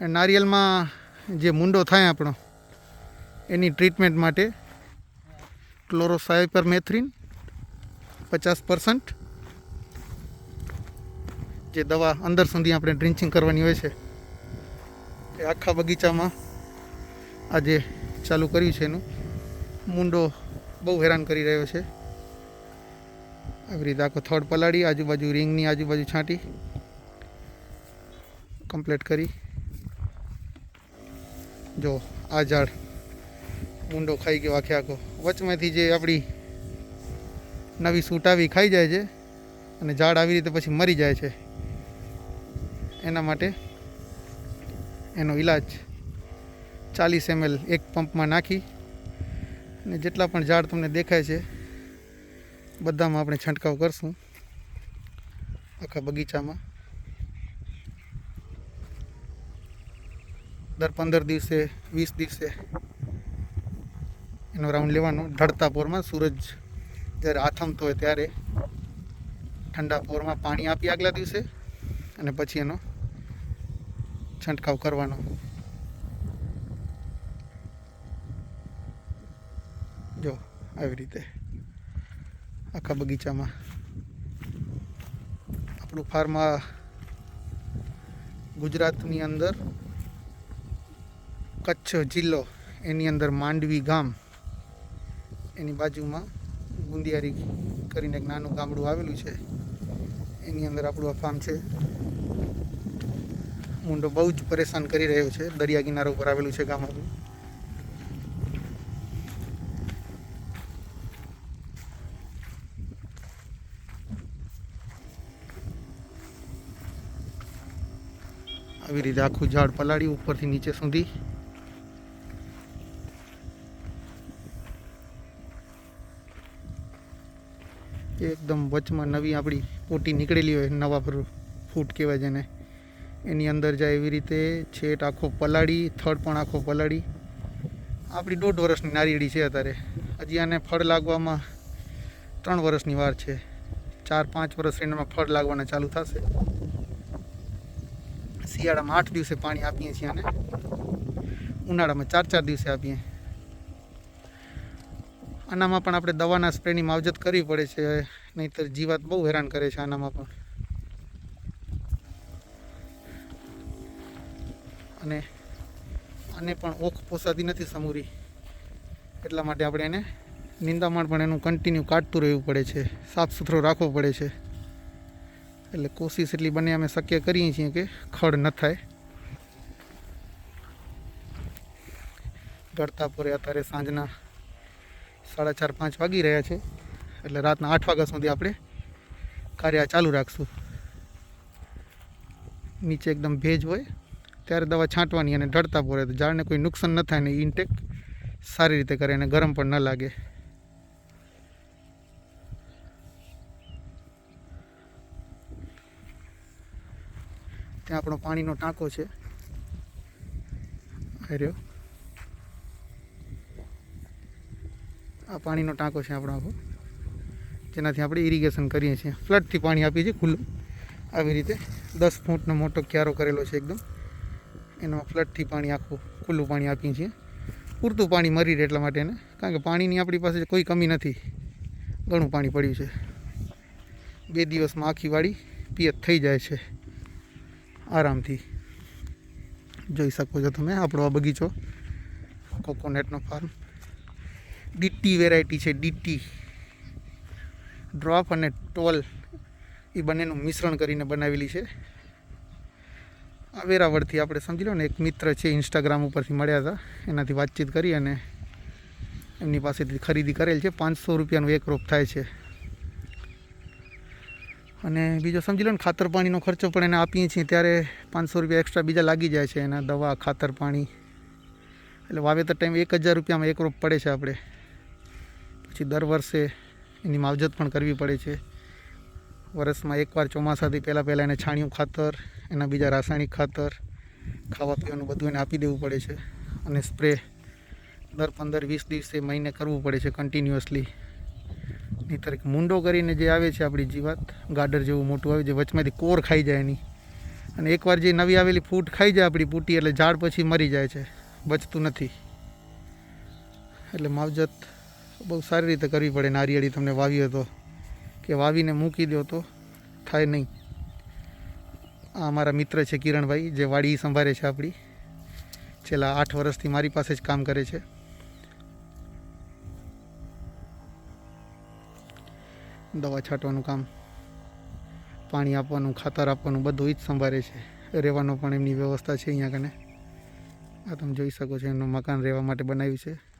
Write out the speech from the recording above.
નારિયેલમાં જે મુંડો થાય આપણો, એની ટ્રીટમેન્ટ માટે ક્લોરોસાયપરમેથ્રિન પચાસ પર્સન્ટ જે દવા અંદર સુધી આપણે ડ્રિન્ચિંગ કરવાની હોય છે. એ આખા બગીચામાં આજે ચાલુ કર્યું છે એનું. મુંડો બહુ હેરાન કરી રહ્યો છે. આવી રીતે આખો થડ પલાળી, આજુબાજુ રિંગની આજુબાજુ છાંટી કમ્પ્લીટ કરી. જો, આ ઝાડ ઊંડો ખાઈ ગયો આખે આખો. વચમાંથી જે આપણી નવી સૂટ આવી ખાઈ જાય છે અને ઝાડ આવી રીતે પછી મરી જાય છે. એના માટે એનો ઈલાજ ચાલીસ એમએલ એક પંપમાં નાખી અને જેટલા પણ ઝાડ તમને દેખાય છે બધામાં આપણે છંટકાવ કરશું. આખા બગીચામાં. દર પંદર દિવસે, વીસ દિવસે એનો રાઉન્ડ લેવાનો. ઢળતા પોરમાં સૂરજ જ્યારે આથમતો હોય ત્યારે ઠંડા પોરમાં પાણી આપી આગલા દિવસે અને પછી એનો છંટકાવ કરવાનો. જો, આવી રીતે આખા બગીચામાં આપણું ફાર્મ ગુજરાતની અંદર કચ્છ જિલ્લો, એની અંદર માંડવી ગામ, એની બાજુમાં ગુંદિયારી કરીને એક નાનું ગામડું આવેલું છે. એની અંદર આપણું આ ફાર્મ છે. મુંડો બહુ જ પરેશાન કરી રહ્યો છે. દરિયા કિનારા ઉપર આવેલું છે ગામ આપણું. આવી રીતે આખું ઝાડ પલાળી ઉપરથી નીચે સુધી. એકદમ વચમાં નવી આપણી પોટી નીકળેલી હોય, નવા ફૂટ કહેવાય જેને. એની અંદર જાય એવી રીતે છેટ આખો પલાળી, થડ પણ આખો પલાળી. આપણી દોઢ વર્ષની નારિયેળી છે અત્યારે. હજી આને ફળ લાગવામાં ત્રણ વર્ષની વાર છે. ચાર, પાંચ વર્ષ એનામાં ફળ લાગવાના ચાલુ થશે. શિયાળામાં આઠ દિવસે પાણી આપીએ છીએ અને ઉનાળામાં ચાર ચાર દિવસે આપીએ. આનામાં પણ આપણે દવાના સ્પ્રેની માવજત કરવી પડે છે, નહીંતર જીવાત બહુ હેરાન કરે છે આનામાં પણ. અને આને પણ ઓખ પોસાતી નથી સમૂરી. એટલા માટે આપણે એને નિંદામણ પણ એનું કન્ટિન્યુ કાઢતું રહેવું પડે છે, સાફ સુથરો રાખવો પડે છે. એટલે કોશિશ એટલી બને અમે શક્ય કરીએ છીએ કે ખડ ન થાય. ગળતા પૂરે અત્યારે સાંજના સાડા ચાર પાંચ વાગી રહ્યા છે. એટલે રાતના આઠ વાગ્યા સુધી આપણે કાર્ય ચાલુ રાખશું. નીચે એકદમ ભેજ હોય, ત્યારે દવા છાંટવાની અને ઢળતા પૂરે તો ઝાડને કોઈ નુકસાન ન થાય ને ઇન્ટેક સારી રીતે કરે અને ગરમ પણ ન લાગે. ત્યાં આપણો પાણીનો ટાંકો છે. રહ્યો. આ પાણીનો ટાંકો છે આપણો આખો. જેનાથી આપણે ઇરિગેશન કરીએ છીએ. ફ્લડથી પાણી આપીએ છીએ ખુલ્લું. આવી રીતે દસ ફૂટનો મોટો ક્યારો કરેલો છે એકદમ. એનામાં ફ્લડથી પાણી આખું ખુલ્લું પાણી આપીએ છીએ. પૂરતું પાણી મરી રહે એટલા માટે એને. કારણ કે પાણીની આપણી પાસે કોઈ કમી નથી. ઘણું પાણી પડ્યું છે. બે દિવસમાં આખી વાડી પિયત થઈ જાય છે. આરામથી. જોઈ શકો છો તમે આપણો આ બગીચો. કોકોનટનો ફાર્મ ડીટી વેરાયટી છે, ડીટી. ડ્રોપ અને ટોલ એ બંનેનું મિશ્રણ કરીને બનાવેલી છે. આ વેરાવળથી આપણે સમજી લો ને, એક મિત્ર છે ઇન્સ્ટાગ્રામ ઉપરથી મળ્યા હતા, એનાથી વાતચીત કરી અને એમની પાસેથી ખરીદી કરેલ છે. પાંચસો રૂપિયાનું એક રોપ થાય છે. અને બીજો સમજી લો ને, ખાતર પાણીનો ખર્ચો પણ એને આપીએ છીએ, ત્યારે પાંચસો રૂપિયા એક્સ્ટ્રા બીજા લાગી જાય છે એના દવા, ખાતર પાણી. એટલે વાવેતર ટાઈમ એક હજાર રૂપિયામાં એક રોપ પડે છે આપણે. પછી દર વર્ષે એની માવજત પણ કરવી પડે છે. વર્ષમાં એકવાર ચોમાસાથી પહેલાં પહેલાં એને છાણિયું ખાતર, એના બીજા રાસાયણિક ખાતર ખાવા પીવાનું બધું એને આપી દેવું પડે છે. અને સ્પ્રે દર પંદર વીસ દિવસે મહિને કરવું પડે છે કન્ટિન્યુઅસલી નહીંતર મૂંડો કરીને જે આવે છે આપણી જીવાત, ગાડર જેવું મોટું આવે જે વચમાંથી કોર ખાઈ જાય એની. અને એકવાર જે નવી આવેલી ફૂટ ખાઈ જાય આપણી પૂટી, એટલે ઝાડ પછી મરી જાય છે. બચતું નથી. એટલે માવજત બહુ સારી રીતે કરવી પડે. નારિયેળી તમને વાવ્યો તો. કે વાવીને મૂકી દો તો થાય નહીં. આ અમારા મિત્ર છે કિરણભાઈ, જે વાડી સંભાળે છે આપણી. છેલ્લા આઠ વર્ષથી મારી પાસે જ કામ કરે છે. દવા છાંટવાનું કામ, પાણી આપવાનું, ખાતર આપવાનું, બધું જ સંભાળે છે. રહેવાનો પણ એમની વ્યવસ્થા છે અહીંયા કને. આ તમે જોઈ શકો છો, એમનું મકાન રહેવા માટે બનાવ્યું છે.